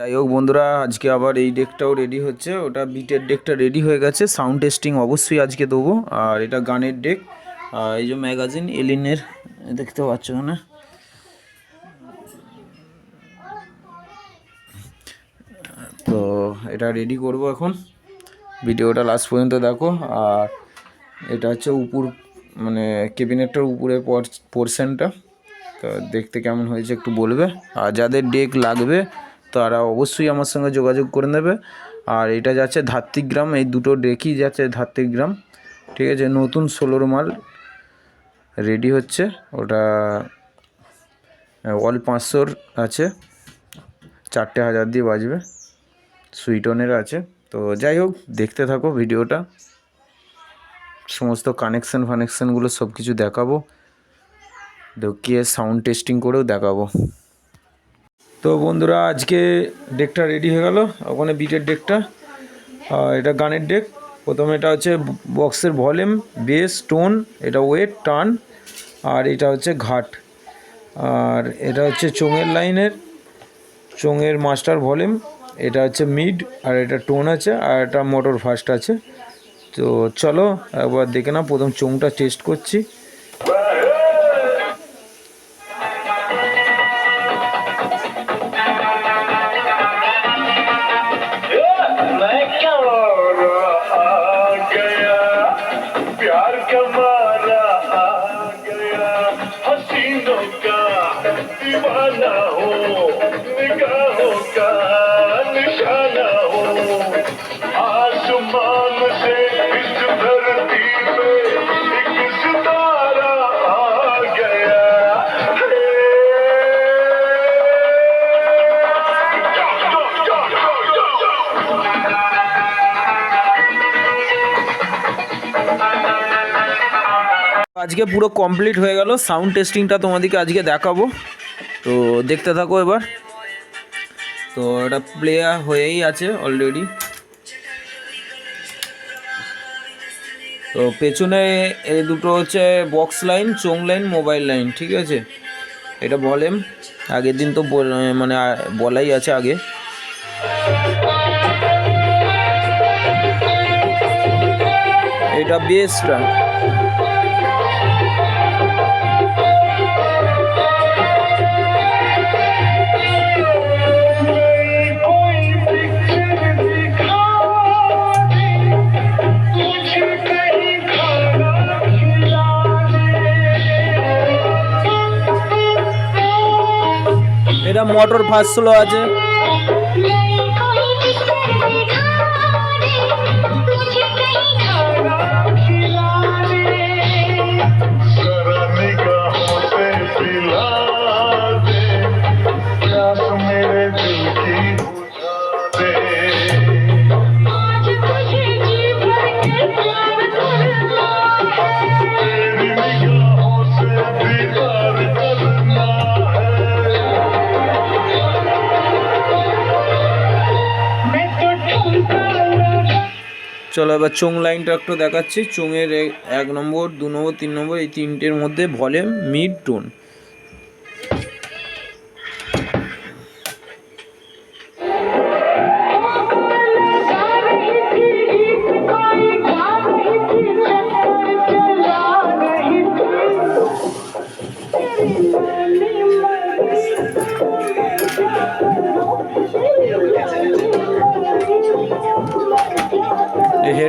যাই হোক বন্ধুরা, আজকে আবার এই ডেকটাও রেডি হচ্ছে। ওটা বিটের ডেকটা রেডি হয়ে গেছে। সাউন্ড টেস্টিং অবশ্যই আজকে দেবো। আর এটা গানের ডেক আর এই যে ম্যাগাজিন এলিনের দেখতে পাচ্ছ না? তো এটা রেডি করব এখন। ভিডিওটা লাস্ট পর্যন্ত দেখো। আর এটা হচ্ছে উপর মানে কেবিনেটটার উপরে পোর্শনটা তো দেখতে কেমন হয়েছে একটু বলবে। আর যাদের ডেক লাগবে তারা অবশ্যই আমার সঙ্গে যোগাযোগ করে নেবে। আর এটা যাচ্ছে ধাত্রিগ্রাম এই দুটো ডেকই যাচ্ছে ধাত্রিগ্রাম ঠিক আছে, নতুন ষোলোর মাল রেডি হচ্ছে। ওটা, অল পাঁচশোর আছে। চারটে হাজার দিয়ে বাজবে। সুইটনের আছে। তো যাই হোক, দেখতে থাকো ভিডিওটা। সমস্ত কানেকশান ফানেকশানগুলো সব কিছু দেখাবো। দেখিয়ে সাউন্ড টেস্টিং করেও দেখাবো। তো বন্ধুরা, আজকে ডেকটা রেডি হয়ে গেল। ওখানে বিটের ডেকটা এটা গানের ডেক প্রথমে এটা হচ্ছে বক্সের ভলিউম বেস টোন এটা ওয়েট টান, আর এটা হচ্ছে ঘাট। আর এটা হচ্ছে চোঙের লাইনের, চোঙের মাস্টার ভলিউম এটা হচ্ছে মিড আর এটা টোন আছে, আর এটা মোটর ফাস্ট আছে। তো চলো, একবার দেখে না প্রথম চোঙটা টেস্ট করছি। আজকে পুরো কমপ্লিট হয়ে গেল। সাউন্ড টেস্টিংটা তোমাদেরকে আজকে দেখাবো। তো দেখতে থাকো এবার। তো এটা প্লেয়ার হয়েই আছে অলরেডি তো পেছনে এই দুটো হচ্ছে বক্স লাইন চোং লাইন মোবাইল লাইন ঠিক আছে? এটা বলেম আগের দিন তো মানে বলাই আছে আগে। এটা বেসটা এটা মোটর ফার্স্ট আছে চলো এবার চোং লাইনটা একটু দেখাচ্ছি। চোঙের এক নম্বর, দু নম্বর, তিন নম্বর, এই তিনটের মধ্যে ভলিউম মিড টোন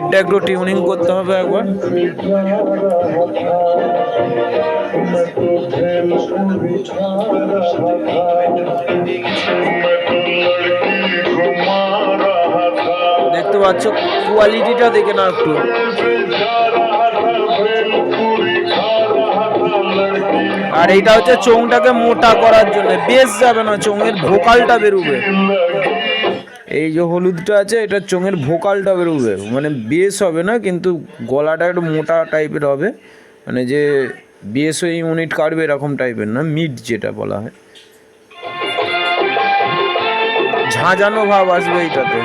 হেডটা একটু টিউনিং করতে হবে একবার। দেখতে পাচ্ছ কোয়ালিটিটা দেখে না একটু। আর এইটা হচ্ছে চোংটাকে মোটা করার জন্য। বেশ যাবে না, চোঙের ভোকালটা বেরোবে। এই যে হলুদটা আছে, এটা চোঙের ভোকালটা বেরোবে মানে বেস হবে না, কিন্তু গলাটা একটু মোটা টাইপের হবে। মানে যে বেস ওই ইউনিট কাটবে এরকম টাইপের না, মিড যেটা বলা হয়। ঝাঁঝানো ভাব আসবে এইটাতে।